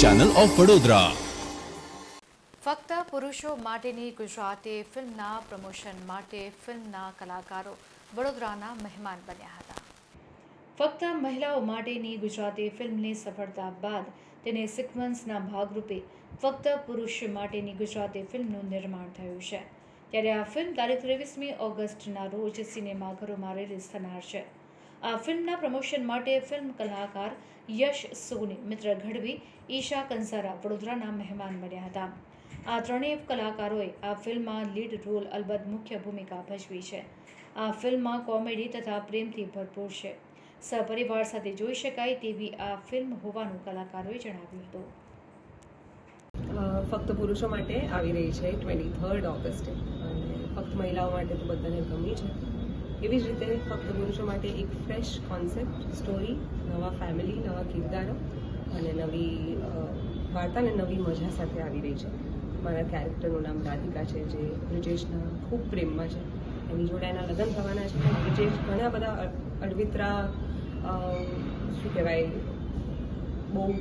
Channel of Vadodara ફક્ત પુરુષો માટેની ગુજરાતી ફિલ્મના પ્રમોશન માટે ફિલ્મના કલાકારો વડોદરાના મહેમાન બન્યા હતા. ફક્ત મહિલાઓ માટેની ગુજરાતી ફિલ્મની સફળતા બાદ તેને સિક્વન્સના ભાગરૂપે ફક્ત પુરુષ માટેની ગુજરાતી ફિલ્મનું નિર્માણ થયું છે. ત્યારે આ ફિલ્મ તારીખ ત્રેવીસમી ઓગસ્ટના રોજ સિનેમાઘરોમાં રિલીઝ થનાર છે. આ ફિલ્મના પ્રમોશન માટે ફિલ્મ કલાકાર યશ સોની, મિત્ર ગઢવી, ઈશા કંસારા વડોદરાના મહેમાન બન્યા હતા. આ ત્રણેય કલાકારોએ આ ફિલ્મમાં લીડ રોલ અલબત્ત મુખ્ય ભૂમિકા ભજવી છે. આ ફિલ્મમાં કોમેડી તથા પ્રેમથી ભરપૂર છે. સપરિવાર સાથે જોઈ શકાય તેવી આ ફિલ્મ હોવાનું કલાકારોએ જણાવ્યું હતું. ફક્ત પુરુષો માટે આવી રહી છે ટ્વેન્ટી થર્ડ ઓગસ્ટે. અને ફક્ત મહિલાઓ માટે તો બધાને ગમી છે એવી જ રીતે ફક્ત પુરુષો માટે એક ફ્રેશ કોન્સેપ્ટ સ્ટોરી નવા ફેમિલી નવા કિરદારો અને નવી વાર્તાને નવી મજા સાથે આવી રહી છે મારા કેરેક્ટરનું નામ રાધિકા છે, જે બ્રિજેશના ખૂબ પ્રેમમાં છે એની જોડે એના લગ્ન થવાના છે બ્રિજેશ ઘણા બધા અડ- અડવિતરા શું કહેવાય, બહુ.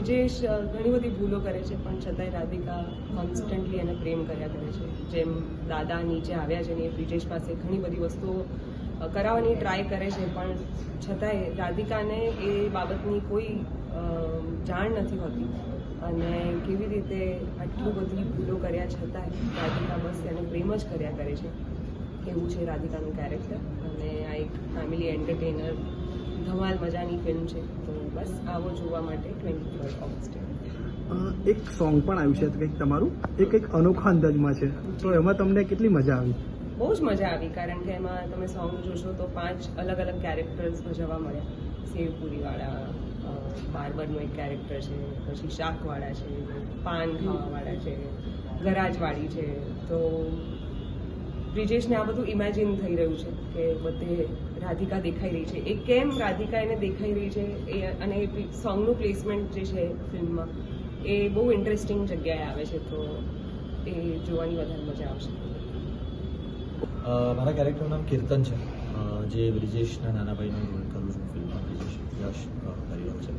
બ્રિજેશ ઘણી બધી ભૂલો કરે છે, પણ છતાંય રાધિકા કોન્સ્ટન્ટલી એને પ્રેમ કર્યા કરે છે. જેમ દાદા નીચે આવ્યા છે ને એ બ્રિજેશ પાસે ઘણી બધી વસ્તુઓ કરાવવાની ટ્રાય કરે છે, પણ છતાંય રાધિકાને એ બાબતની કોઈ જાણ નથી હોતી. અને કેવી રીતે આટલી બધી ભૂલો કર્યા છતાંય રાધિકા બસ એને પ્રેમ જ કર્યા કરે છે. એવું છે રાધિકાનું કેરેક્ટર અને આ એક ફેમિલી એન્ટરટેનર ધમાલ મજાની ફિલ્મ છે. તો બસ આવો જોવા માટે ટ્વેન્ટી થર્ડ ઓગસ્ટે એક સોંગ પણ આવ્યું છે કંઈક તમારું? એ કંઈક અનોખા અંદાજમાં છે. તો એમાં તમને કેટલી મજા આવી? બહુ જ મજા આવી કારણ કે એમાં તમે સોંગ જોશો તો પાંચ અલગ અલગ કેરેક્ટર્સ ભજવવા મળ્યા સેવપુરીવાળા બાર્બરનું એક કેરેક્ટર છે પછી શાકવાળા છે પાન ખાવાવાળા છે ગરાજવાળી છે. તો બ્રિજેશને આ બધું ઇમેજિન થઈ રહ્યું છે કે બધે રાધિકા દેખાઈ રહી છે. એ કેમ રાધિકા એને દેખાઈ રહી છે? એ અને એ સોંગનું પ્લેસમેન્ટ જે છે ફિલ્મમાં, એ બહુ ઇન્ટરેસ્ટિંગ જગ્યાએ આવે છે, તો એ જોવાની વધારે મજા આવશે. મારા કેરેક્ટરનું નામ કીર્તન છે. જે બ્રિજેશના નાના ભાઈનો રોલ કરું છું ફિલ્મમાં, બ્રિજેશ યશ કરી રહ્યો છે.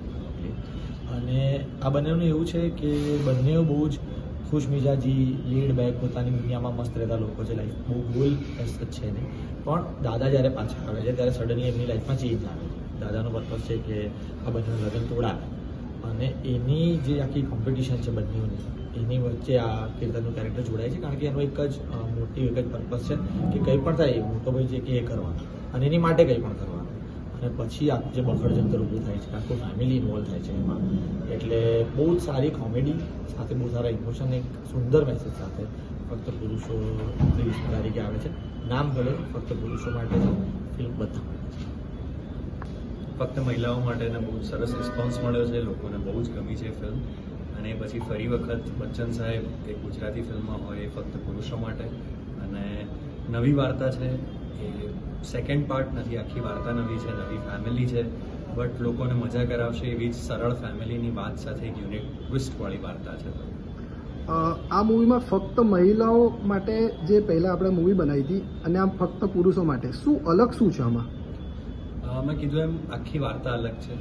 અને આ બંનેનું એવું છે કે બંને બહુ જ ખુશ મિજાજી, લીડ બેક પોતાની દુનિયામાં મસ્ત રહેતા લોકો છે. લાઈફ બહુ ગોલ છે નહીં. પણ દાદા જ્યારે પાછા આવે છે, ત્યારે સડનલી એમની લાઈફમાં ચેન્જ આવે છે. દાદાનો પર્પઝ છે કે આ બંને લગ્ન તોડાવે. અને એની જે આખી કોમ્પિટિશન છે બંનેઓની, એની વચ્ચે આ કીર્તનનું કેરેક્ટર જોડાય છે, કારણ કે એનો એક જ મોટી એક જ પર્પઝ છે કે કંઈ પણ થાય મોટો ભાઈ જે કે એ કરવાનું. અને એની માટે કંઈ પણ કરવાનું. અને પછી આ જે બખડ જંતર ઊભું થાય છે આખું ફેમિલી ઇન્વોલ્વ થાય છે એમાં. એટલે બહુ જ સારી કોમેડી સાથે બહુ સારા ઇમોશન એક સુંદર મેસેજ સાથે ફક્ત પુરુષો ત્રીસ તારીખે આવે છે. નામ ભલે, ફક્ત પુરુષો માટે છે ફિલ્મ બધા ફક્ત મહિલાઓ માટેને બહુ સરસ રિસ્પોન્સ મળ્યો છે, લોકોને બહુ જ ગમી છે ફિલ્મ અને પછી ફરી વખત બચ્ચન સાહેબ, એ ગુજરાતી ફિલ્મમાં હોય, એ ફક્ત પુરુષો માટે. અને નવી વાર્તા છે, એ સેકન્ડ પાર્ટ નથી આખી વાર્તા નવી છે નવી ફેમિલી છે. બટ લોકોને મજા કરાવશે એવી જ સરળ ફેમિલીની વાત સાથે એક યુનિક ટ્વિસ્ટવાળી વાર્તા છે. આ મૂવીમાં ફક્ત મહિલાઓ માટે જે પહેલાં આપણે મૂવી બનાવી હતી અને આમ ફક્ત પુરુષો માટે. શું અલગ શું છે આમાં? મેં કીધું એમ આખી વાર્તા અલગ છે.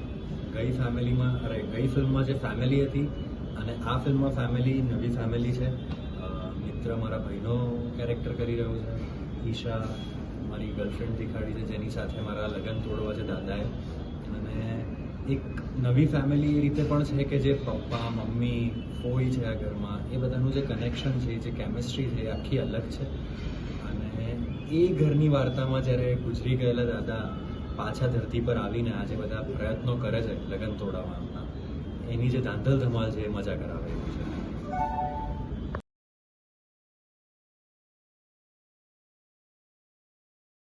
ગઈ ફેમિલીમાં અરે ગઈ ફિલ્મમાં જે ફેમિલી હતી અને આ ફિલ્મમાં ફેમિલી નવી ફેમિલી છે. મિત્ર મારા ભાઈનો કેરેક્ટર કરી રહ્યો છે ઈશા મારી ગર્લફ્રેન્ડ દેખાડી છે, જેની સાથે મારા લગ્ન તોડવા છે દાદાએ. અને એક નવી ફેમિલી એ રીતે પણ છે કે જે પપ્પા, મમ્મી ફોઈ છે આ ઘરમાં, એ બધાનું જે કનેક્શન છે, જે કેમિસ્ટ્રી છે, એ આખી અલગ છે. અને એ ઘરની વાર્તામાં જ્યારે ગુજરી ગયેલા દાદા પાછા ધરતી પર આવીને આજે બધા પ્રયત્નો કરે છે લગ્ન તોડાવવાના એની જે ધાંધલ ધમાલ છે, એ મજા કરાવે છે.